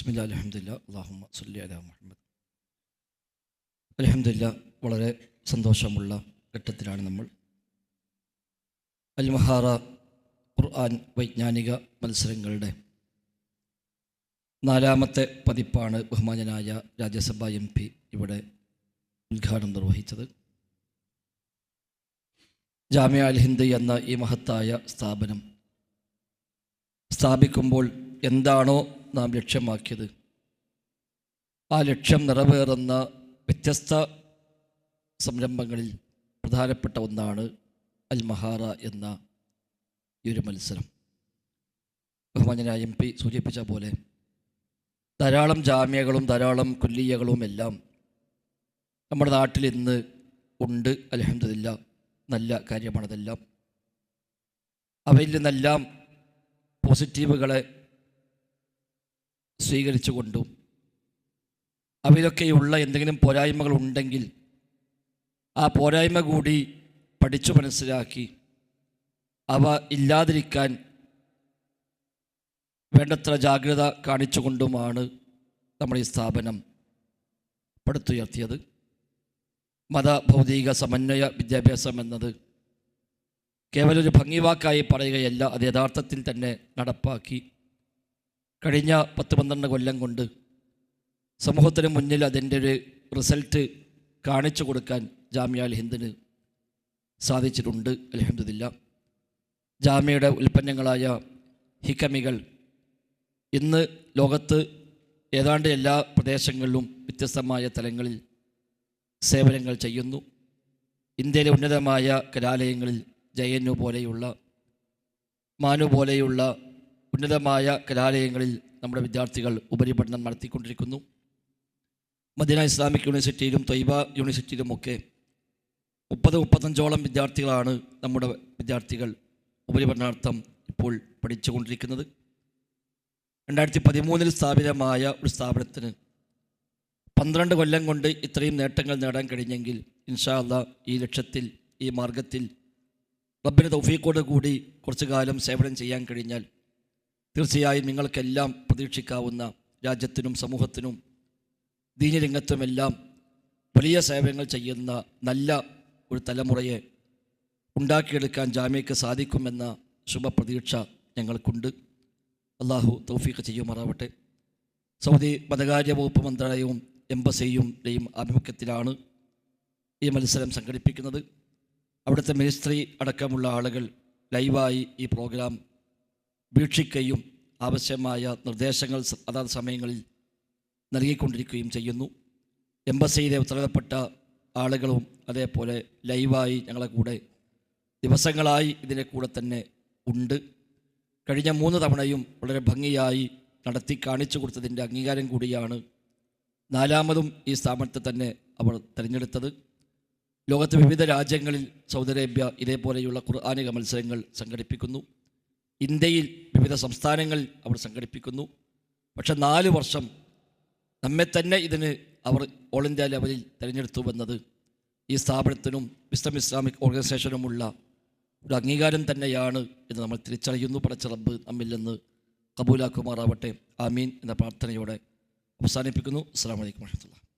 ബിസ്മില്ല അലഹമില്ല അള്ളാഹുമ്മ സുല്ലി അല മുഹമ്മദ്. അലഹമില്ല വളരെ സന്തോഷമുള്ള ഘട്ടത്തിലാണ് നമ്മൾ. അൽമഹാറ ഖുർആൻ വൈജ്ഞാനിക മത്സരങ്ങളുടെ നാലാമത്തെ പതിപ്പാണ് ബഹുമാനനായ രാജ്യസഭ എം പി ഇവിടെ ഉദ്ഘാടനം നിർവഹിച്ചത്. ജാമ്യ അൽ ഹിന്ദ് എന്ന ഈ മഹത്തായ സ്ഥാപനം സ്ഥാപിക്കുമ്പോൾ എന്താണോ നാം ലക്ഷ്യമാക്കിയത്. ആ ലക്ഷ്യം നിറവേറുന്ന വ്യത്യസ്ത സംരംഭങ്ങളിൽ പ്രധാനപ്പെട്ട ഒന്നാണ് അൽ മഹാറ എന്ന ഈ ഒരു മത്സരം. ബഹുമാനനായ എം പി സൂചിപ്പിച്ച പോലെ ധാരാളം ജാമ്യകളും ധാരാളം കുല്ലിയകളും എല്ലാം നമ്മുടെ നാട്ടിൽ ഇന്ന് ഉണ്ട്. അലഹമില്ല നല്ല കാര്യമാണതെല്ലാം. അവയിൽ നിന്നെല്ലാം പോസിറ്റീവുകളെ സ്വീകരിച്ചുകൊണ്ടും അവയിലൊക്കെയുള്ള എന്തെങ്കിലും പോരായ്മകൾ ഉണ്ടെങ്കിൽ ആ പോരായ്മ കൂടി പഠിച്ചു മനസ്സിലാക്കി അവ ഇല്ലാതിരിക്കാൻ വേണ്ടത്ര ജാഗ്രത കാണിച്ചുകൊണ്ടുമാണ് നമ്മൾ ഈ സ്ഥാപനം പടുത്തുയർത്തിയത്. മത ഭൗതിക സമന്വയ വിദ്യാഭ്യാസം എന്നത് കേവലൊരു ഭംഗിവാക്കായി പറയുകയല്ല അത് യഥാർത്ഥത്തിൽ തന്നെ നടപ്പാക്കി കഴിഞ്ഞ പത്ത് പന്ത്രണ്ട് കൊല്ലം കൊണ്ട് സമൂഹത്തിന് മുന്നിൽ അതിന്റെ ഒരു റിസൾട്ട് കാണിച്ചു കൊടുക്കാൻ ജാമ്യ ഹിന്ദിന് സാധിച്ചിട്ടുണ്ട് അലഹമില്ല ജാമ്യയുടെ ഉൽപ്പന്നങ്ങളായ ഹിക്കമികൾ ഇന്ന് ലോകത്ത് ഏതാണ്ട് എല്ലാ പ്രദേശങ്ങളിലും വ്യത്യസ്തമായ തലങ്ങളിൽ സേവനങ്ങൾ ചെയ്യുന്നു. ഇന്ത്യയിലെ ഉന്നതമായ കലാലയങ്ങളിൽ ജയന്നു പോലെയുള്ള മാനു പോലെയുള്ള ഉന്നതമായ കലാലയങ്ങളിൽ നമ്മുടെ വിദ്യാർത്ഥികൾ ഉപരിപഠനം നടത്തിക്കൊണ്ടിരിക്കുന്നു. മദീന ഇസ്ലാമിക് യൂണിവേഴ്സിറ്റിയിലും തൊയ്ബ യൂണിവേഴ്സിറ്റിയിലുമൊക്കെ മുപ്പത് മുപ്പത്തഞ്ചോളം വിദ്യാർത്ഥികളാണ് നമ്മുടെ വിദ്യാർത്ഥികൾ ഉപരിപഠനാർത്ഥം ഇപ്പോൾ പഠിച്ചുകൊണ്ടിരിക്കുന്നത്. രണ്ടായിരത്തി പതിമൂന്നിൽ സ്ഥാപിതമായ ഒരു സ്ഥാപനത്തിന് പന്ത്രണ്ട് കൊല്ലം കൊണ്ട് ഇത്രയും നേട്ടങ്ങൾ നേടാൻ കഴിഞ്ഞെങ്കിൽ ഇൻഷാ അല്ലാ ഈ ലക്ഷ്യത്തിൽ ഈ മാർഗത്തിൽ റബ്ബിന് തൗഫീക്കോട് കൂടി കുറച്ചു കാലം സേവനം ചെയ്യാൻ കഴിഞ്ഞാൽ തീർച്ചയായും നിങ്ങൾക്കെല്ലാം പ്രതീക്ഷിക്കാവുന്ന രാജ്യത്തിനും സമൂഹത്തിനും ദീനരംഗത്തുമെല്ലാം വലിയ സേവനങ്ങൾ ചെയ്യുന്ന നല്ല ഒരു തലമുറയെ ഉണ്ടാക്കിയെടുക്കാൻ ജാമ്യയ്ക്ക് സാധിക്കുമെന്ന ശുഭപ്രതീക്ഷ ഞങ്ങൾക്കുണ്ട്. അള്ളാഹു തൗഫീഖ് ചെയ്യുമാറാവട്ടെ. സൗദി മതകാര്യ വകുപ്പ് മന്ത്രാലയവും എംബസിയുടെയും ആഭിമുഖ്യത്തിലാണ് ഈ മത്സരം സംഘടിപ്പിക്കുന്നത്. അവിടുത്തെ മിനിസ്ട്രി അടക്കമുള്ള ആളുകൾ ലൈവായി ഈ പ്രോഗ്രാം വീക്ഷിക്കുകയും ആവശ്യമായ നിർദ്ദേശങ്ങൾ അതാത് സമയങ്ങളിൽ നൽകിക്കൊണ്ടിരിക്കുകയും ചെയ്യുന്നു. എംബസിയിലെ ഉത്തരവപ്പെട്ട ആളുകളും അതേപോലെ ലൈവായി ഞങ്ങളെ കൂടെ ദിവസങ്ങളായി ഇതിന്റെ കൂടെ തന്നെ ഉണ്ട്. കഴിഞ്ഞ മൂന്ന് തവണയും വളരെ ഭംഗിയായി നടത്തി കാണിച്ചു കൊടുത്തതിന്റെ അംഗീകാരം കൂടിയാണ് നാലാമതും ഈ സ്ഥാപനത്തെ തന്നെ അവർ തിരഞ്ഞെടുത്തത്. ലോകത്തെ വിവിധ രാജ്യങ്ങളിൽ സൗദി അറേബ്യ ഇതേപോലെയുള്ള ഖുർആാനിക മത്സരങ്ങൾ സംഘടിപ്പിക്കുന്നു. ഇന്ത്യയിൽ വിവിധ സംസ്ഥാനങ്ങളിൽ അവർ സംഘടിപ്പിക്കുന്നു. പക്ഷെ നാല് വർഷം നമ്മെ തന്നെ ഇതിന് അവർ ഓൾ ഇന്ത്യ ലെവലിൽ തിരഞ്ഞെടുത്തു വന്നത്. ഈ സ്ഥാപനത്തിനും വിസ്തം ഇസ്ലാമിക് ഓർഗനൈസേഷനുമുള്ള ഒരു അംഗീകാരം തന്നെയാണ് എന്ന് നമ്മൾ തിരിച്ചറിയുന്നു. പടച്ച റബ്ബ് നമ്മിൽ നിന്ന് കബൂലാക്കുമാറാവട്ടെ. ആമീൻ എന്ന പ്രാർത്ഥനയോടെ അവസാനിപ്പിക്കുന്നു. അസ്സാം വലൈക്കും വാഹമത്തുള്ള